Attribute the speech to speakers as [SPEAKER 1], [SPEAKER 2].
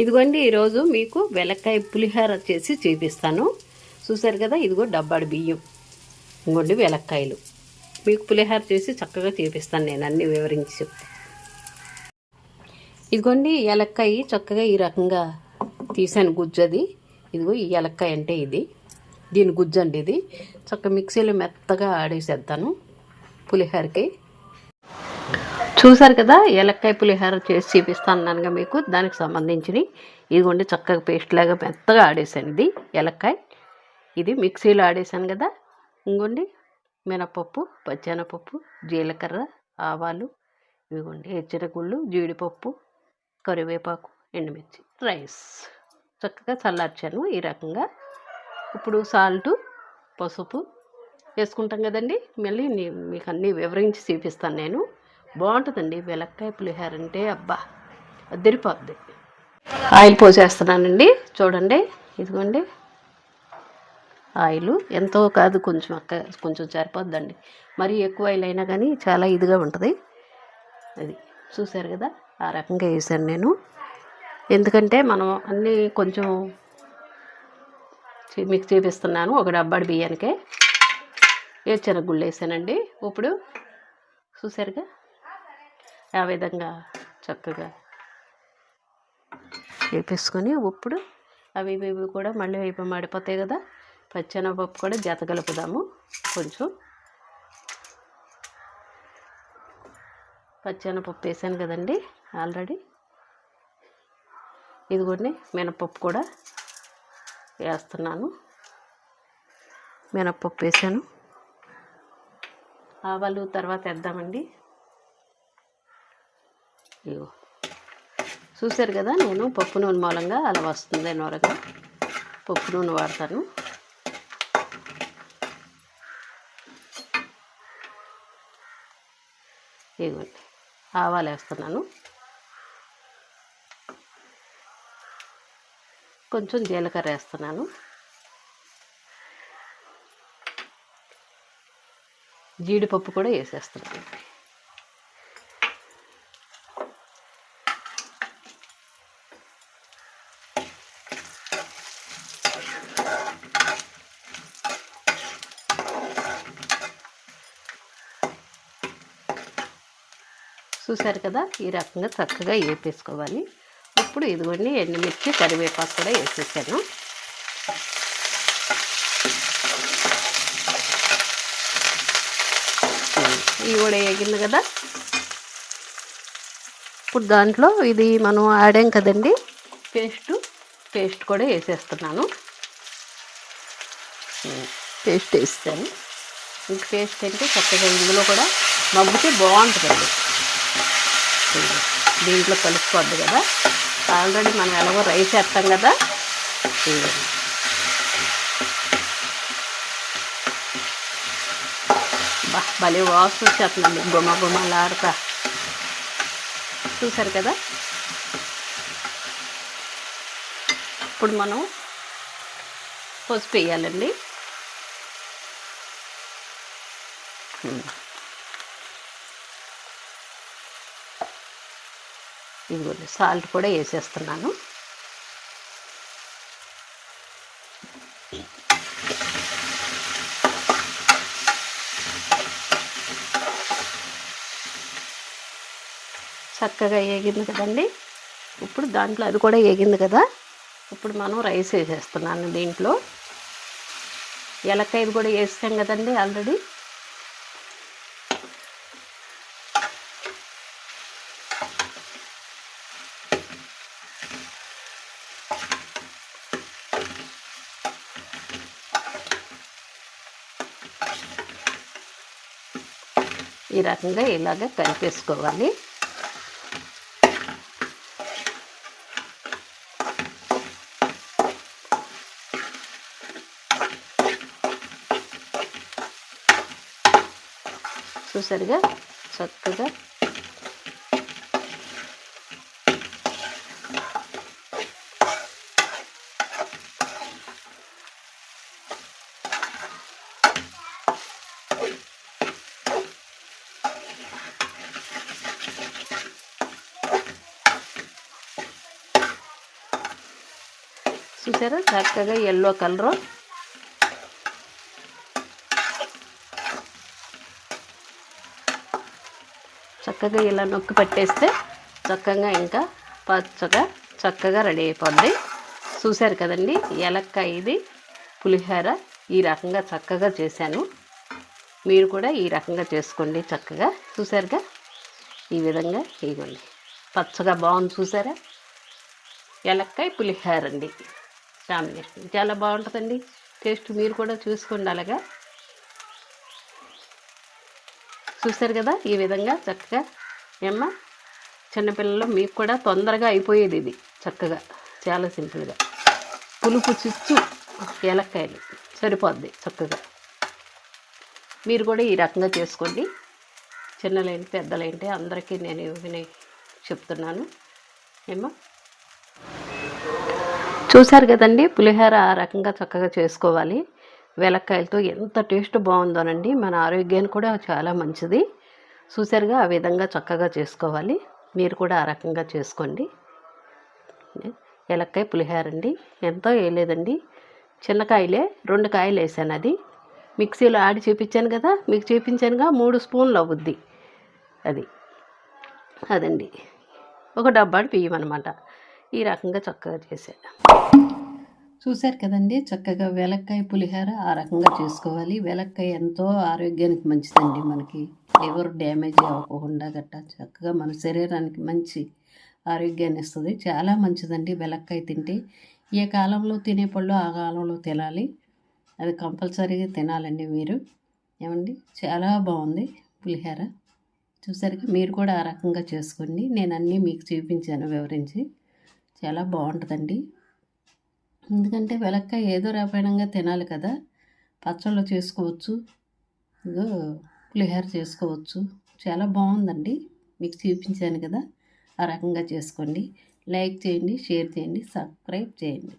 [SPEAKER 1] ఇదిగోండి ఈరోజు మీకు వెలక్కాయ పులిహోర చేసి చూపిస్తాను. చూసారు కదా ఇదిగో డబ్బాడు బియ్యం. ఇంకోండి వెలక్కాయలు. మీకు పులిహోర చేసి చక్కగా చూపిస్తాను నేను అన్ని వివరించి. ఇదిగోండి ఎలక్కాయ చక్కగా ఈ రకంగా తీసాను గుజ్జు అది ఇదిగో ఈ ఎలక్కాయ అంటే ఇది. దీని గుజ్జు అండి ఇది. చక్క మిక్సీలో మెత్తగా ఆడేసేద్దాను పులిహోరకి. చూసారు కదా ఏలక్కాయ పులిహోర చేసి చూపిస్తాను మీకు. దానికి సంబంధించినవి. ఇదిగోండి చక్కగా పేస్ట్ లాగా మెత్తగా ఆడేసాను ఇది ఏలక్కాయ. ఇది మిక్సీలో ఆడేసాను కదా. ఇంకోండి మినపప్పు పచ్చెనపప్పు జీలకర్ర ఆవాలు ఇదిగోండి ఎచ్చరగుళ్ళు జీడిపప్పు కరివేపాకు ఎండుమిర్చి రైస్. చక్కగా చల్లార్చాను ఈ రకంగా. ఇప్పుడు సాల్టు పసుపు వేసుకుంటాం కదండి. మళ్ళీ మీకు అన్నీ వివరించి చూపిస్తాను నేను. బాగుంటుందండి. వెలక్కాయ పులిహోర అంటే అబ్బా అద్దరిపోద్ది. ఆయిల్ పోసేస్తున్నానండి. చూడండి ఇదిగోండి. ఆయిల్ ఎంతో కాదు కొంచెం అక్క కొంచెం సరిపోద్దండి. మరీ ఎక్కువ ఆయిల్ అయినా కానీ చాలా ఇదిగా ఉంటుంది. అది చూసారు కదా ఆ రకంగా వేసాను నేను. ఎందుకంటే మనం అన్నీ కొంచెం మీకు చూపిస్తున్నాను. ఒక డబ్బాడి బియ్యానికే. ఏరుశనగ వేసానండి. ఇప్పుడు చూసారుగా ఆ విధంగా చక్కగా వేపేసుకొని ఇప్పుడు అవి ఇవి ఇవి కూడా మళ్ళీ వైపు మాడిపోతాయి కదా. పచ్చెనపప్పు కూడా జత కలుపుదాము కొంచెం. పచ్చెనపప్పు వేసాను కదండి ఆల్రెడీ. ఇదిగోండి మినపప్పు కూడా వేస్తున్నాను. మినపప్పు వేసాను. ఆవాలు తర్వాత వేద్దామండి. ఇగో చూశారు కదా నేను పప్పు నూనె మూలంగా అలా వస్తుంది నూరగా పప్పు నూనె వాడతాను. ఇదిగోండి ఆవాలు వేస్తున్నాను. కొంచెం జీలకర్ర వేస్తున్నాను. జీడిపప్పు కూడా వేసేస్తున్నాను. చూసారు కదా ఈ రకంగా చక్కగా వేపేసుకోవాలి ఇప్పుడు ఇదిగోండి ఎండుమిర్చి కరివేపాకు కూడా వేసేసాను. ఇవి కూడా వేగింది కదా. ఇప్పుడు దాంట్లో ఇది మనం ఆడాం కదండి పేస్ట్ పేస్ట్ కూడా వేసేస్తున్నాను. పేస్ట్ వేస్తాను ఇంక పేస్ట్ అంటే చక్కగా ఇందులో కూడా మగ్గితే బాగుంటుందండి. దీంట్లో కలుపుకోవద్దు కదా. ఆల్రెడీ మనం ఎలాగో రైస్ వేస్తాం కదా. బా భలే వాసన వచ్చేస్తుందండి. గుమ్మ గుమ్మలాడుతా చూసారు కదా? ఇప్పుడు మనం పసుపు వేయాలండి. ఇదిగోండి సాల్ట్ కూడా వేసేస్తున్నాను. చక్కగా ఏగింది కదండి. ఇప్పుడు దాంట్లో అది కూడా ఏగింది కదా. ఇప్పుడు మనం రైస్ వేసేస్తున్నాను దీంట్లో. ఎలక్కాయలు కూడా వేసాం కదండి ఆల్రెడీ. ఈ రకంగా ఇలాగ కలిపేసుకోవాలి. చూసారుగా? చక్కగా చూసారా? చక్కగా ఎల్లో కలరు చక్కగా ఇలా నొక్కి పట్టేస్తే చక్కగా ఇంకా పచ్చగా చక్కగా రెడీ అయిపోద్ది. చూశారు కదండి? ఎలక్కాయ ఇది పులిహోర ఈ రకంగా చక్కగా చేశాను. మీరు కూడా ఈ రకంగా చేసుకోండి చక్కగా. చూసారుగా? ఈ విధంగా ఇవ్వండి పచ్చగా బాగుంది చూసారా? ఎలక్కాయ పులిహోర అండి. కాంబినేషన్ చాలా బాగుంటుందండి. టేస్ట్ మీరు కూడా చూసుకోండి అలాగా. చూసారు కదా ఈ విధంగా చక్కగా ఏమ్మ? చిన్నపిల్లలు మీకు కూడా తొందరగా అయిపోయేది ఇది చక్కగా. చాలా సింపుల్గా. పులుపు చుచ్చు ఏలక్కాయలు సరిపోద్ది చక్కగా. మీరు కూడా ఈ రకంగా చేసుకోండి. చిన్నలేంటి పెద్దలేంటి అందరికీ నేను చెప్తున్నాను. ఏమో చూశారు కదండి పులిహోర ఆ రకంగా చక్కగా చేసుకోవాలి. వెలక్కాయలతో ఎంత టేస్ట్ బాగుందోనండి మన ఆరోగ్యానికి కూడా చాలా మంచిది. చూసారుగా ఆ విధంగా చక్కగా చేసుకోవాలి. మీరు కూడా ఆ రకంగా చేసుకోండి. ఎలక్కాయ పులిహోర అండి ఎంతో వేయలేదండి చిన్న కాయలే రెండు కాయలు వేసాను అది. మిక్సీలో ఆడి చూపించాను కదా మీకు చూపించానుగా మూడు స్పూన్లు అవుద్ది అది. అదండి. ఒక డబ్బాడు బియ్యం అనమాట ఈ రకంగా చక్కగా చేశాను. చూశారు కదండి చక్కగా వెలక్కాయ పులిహోర ఆ రకంగా చేసుకోవాలి. వెలక్కాయ ఎంతో ఆరోగ్యానికి మంచిదండి మనకి. లివర్ డ్యామేజ్ అవ్వకుండా గట్ట చక్కగా మన శరీరానికి మంచి ఆరోగ్యాన్ని ఇస్తుంది. చాలా మంచిదండి వెలక్కాయ తింటే. ఏ కాలంలో తినే పళ్ళు ఆ కాలంలో తినాలి. అది కంపల్సరీగా తినాలండి మీరు. ఏమండి? చాలా బాగుంది పులిహోర. చూసరికి మీరు కూడా ఆ రకంగా చేసుకోండి. నేను అన్నీ మీకు చూపించాను వివరించి. చాలా బాగుంటుందండి. ఎందుకంటే వెలక్కాయ ఏదో రాపాయణంగా తినాలి కదా. పచ్చళ్ళు చేసుకోవచ్చు. ఇగో పులిహోర చేసుకోవచ్చు. చాలా బాగుందండి. మీకు చూపించాను కదా. ఆ రకంగా చేసుకోండి. లైక్ చేయండి షేర్ చేయండి సబ్స్క్రైబ్ చేయండి.